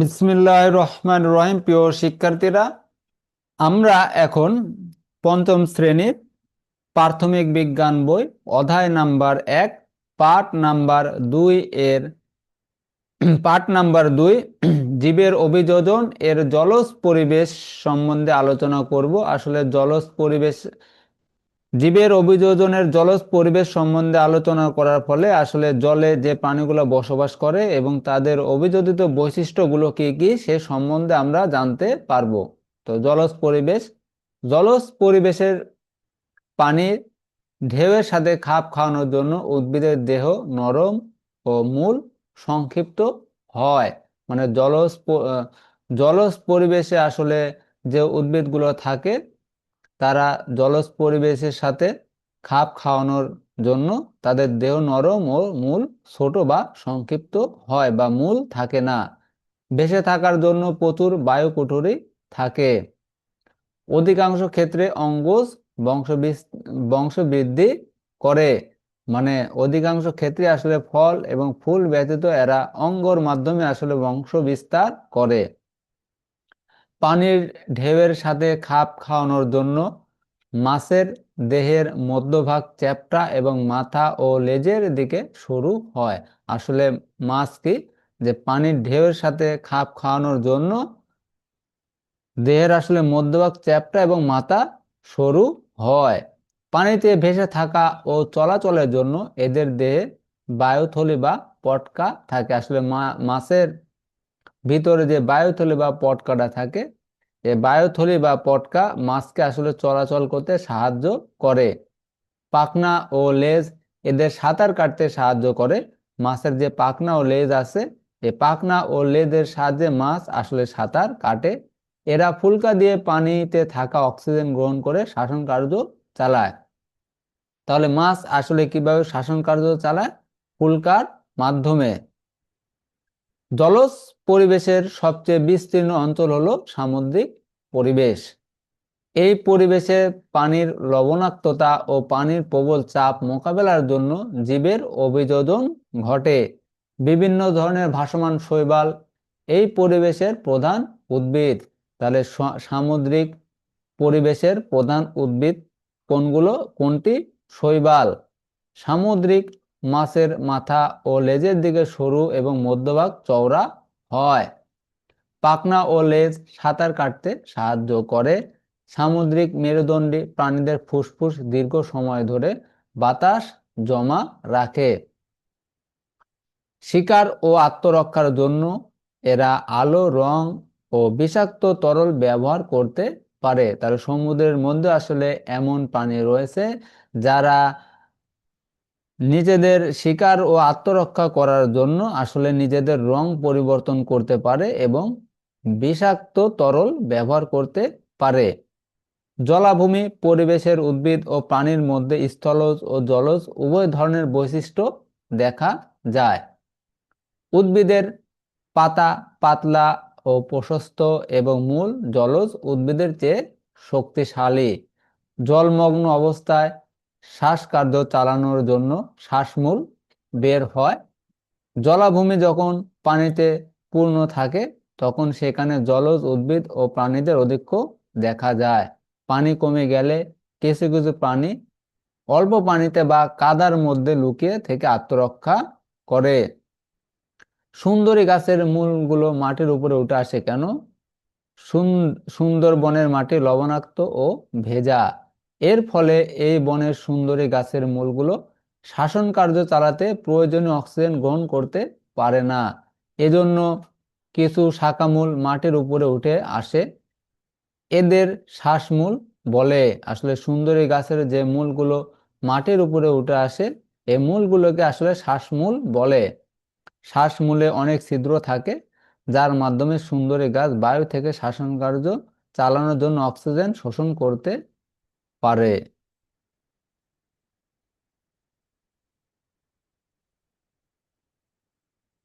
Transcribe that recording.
বিসমিল্লাহ রহমান রহিম। প্রিয় শিক্ষার্থীরা, আমরা এখন পঞ্চম শ্রেণির প্রাথমিক বিজ্ঞান বই অধ্যায় নাম্বার এক, পাঠ নাম্বার দুই এর, পাঠ নাম্বার দুই, জীবের অভিযোজন এর জলজ পরিবেশ সম্বন্ধে আলোচনা করব। আসলে জলজ পরিবেশ জীবের অভিযোজনের জলজ পরিবেশ সম্বন্ধে আলোচনা করার ফলে আসলে জলে যে প্রাণীগুলো বসবাস করে এবং তাদের অভিযোজিত বৈশিষ্ট্যগুলো কি কি সে সম্বন্ধে আমরা জানতে পারব। তো জলজ পরিবেশ, জলজ পরিবেশের পানির ঢেউয়ের সাথে খাপ খাওয়ানোর জন্য উদ্ভিদের দেহ নরম ও মূল সংক্ষিপ্ত হয়। মানে জলজ জলজ পরিবেশে আসলে যে উদ্ভিদগুলো থাকে তারা জলজ পরিবেশের সাথে খাপ খাওয়ানোর জন্য তাদের দেহ নরম ও মূল ছোট বা সংক্ষিপ্ত হয় বা মূল থাকে না। ভেসে থাকার জন্য প্রচুর বায়ু কুঠুরি থাকে। অধিকাংশ ক্ষেত্রে অঙ্গজ বংশ বংশবৃদ্ধি করে। মানে অধিকাংশ ক্ষেত্রে আসলে ফল এবং ফুল ব্যতীত এরা অঙ্গর মাধ্যমে আসলে বংশ বিস্তার করে। পানির ঢেউয়ের সাথে খাপ খাওয়ানোর জন্য মাছের দেহের মধ্যভাগ চ্যাপ্টা এবং মাথা ও লেজের দিকে সরু হয়। আসলে মাছ কি? যে পানির ঢেউয়ের সাথে খাপ খাওয়ানোর জন্য দেহের আসলে মধ্যভাগ চ্যাপ্টা এবং মাথা সরু হয়। পানিতে ভেসে থাকা ও চলাচলের জন্য এদের দেহে বায়ুথলি বা পটকা থাকে। আসলে মাছের ভিতরে যে বায়ুথলি বা পটকাটা থাকে, এ বায়ুথলি বা পটকা মাছকে আসলে চলাচল করতে সাহায্য করে। পাখনা ও লেজ এদের সাঁতার কাটতে সাহায্য করে। মাছের যে পাখনা ও লেজ আছে এই পাখনা ও লেজের সাহায্যে মাছ আসলে সাঁতার কাটে। এরা ফুলকা দিয়ে পানিতে থাকা অক্সিজেন গ্রহণ করে শাসন কার্য চালায়। তাহলে মাছ আসলে কীভাবে শাসন কার্য চালায়? ফুলকার মাধ্যমে। জলজ পরিবেশের সবচেয়ে বিস্তীর্ণ অঞ্চল হলো সামুদ্রিক পরিবেশ। এই পরিবেশে পানির লবণাক্ততা ও পানির প্রবল চাপ মোকাবেলার জন্য জীবের অভিযোজন ঘটে। বিভিন্ন ধরনের ভাসমান শৈবাল এই পরিবেশের প্রধান উদ্ভিদ। তাহলে সামুদ্রিক পরিবেশের প্রধান উদ্ভিদ কোনগুলো? কোনটি? শৈবাল। সামুদ্রিক মাছের মাথা ও লেজের দিকে সরু এবং মধ্যভাগ চওড়া হয়। পাখনা ও লেজ সাঁতার কাটতে সাহায্য করে। সামুদ্রিক মেরুদণ্ডী প্রাণীদের ফুসফুস দীর্ঘ সময় ধরে বাতাস জমা রাখে। শিকার ও আত্মরক্ষার জন্য এরা আলো, রং ও বিষাক্ত তরল ব্যবহার করতে পারে। তাহলে সমুদ্রের মধ্যে আসলে এমন প্রাণী রয়েছে যারা নিজেদের শিকার ও আত্মরক্ষা করার জন্য আসলে নিজেদের রং পরিবর্তন করতে পারে এবং বিষাক্ত তরল ব্যবহার করতে পারে। জলাভূমি, পরিবেশের উদ্ভিদ ও প্রাণীর মধ্যে স্থলজ ও জলজ উভয় ধরনের বৈশিষ্ট্য দেখা যায়। উদ্ভিদের পাতা পাতলা ও প্রশস্ত এবং মূল জলজ উদ্ভিদের চেয়ে শক্তিশালী। জলমগ্ন অবস্থায় শ্বাসকার্য চালানোর জন্য শ্বাসমূল বের হয়। জলাভূমি যখন পানিতে পূর্ণ থাকে, তখন সেখানে জলজ উদ্ভিদ ও প্রাণীদের অধিক্য দেখা যায়। পানি কমে গেলে কিছু কিছু প্রাণী অল্প পানিতে বা কাদার মধ্যে লুকিয়ে থেকে আত্মরক্ষা করে। সুন্দরী গাছের মূলগুলো মাটির উপরে উঠে আসে কেন? সুন্দরবনের মাটি লবণাক্ত ও ভেজা। এর ফলে এই বনের সুন্দরী গাছের মূলগুলো শাসন কার্য চালাতে প্রয়োজনীয় অক্সিজেন গ্রহণ করতে পারে না। এজন্য কিছু শাখামূল মাটির উপরে উঠে আসে। এদের শ্বাসমূল বলে। আসলে সুন্দরী গাছের যে মূলগুলো মাটির উপরে উঠে আসে, এই মূলগুলোকে আসলে শ্বাসমূল বলে। শ্বাসমূলে অনেক ছিদ্র থাকে, যার মাধ্যমে সুন্দরী গাছ বায়ু থেকে শাসন কার্য চালানোর জন্য অক্সিজেন শোষণ করতে পারে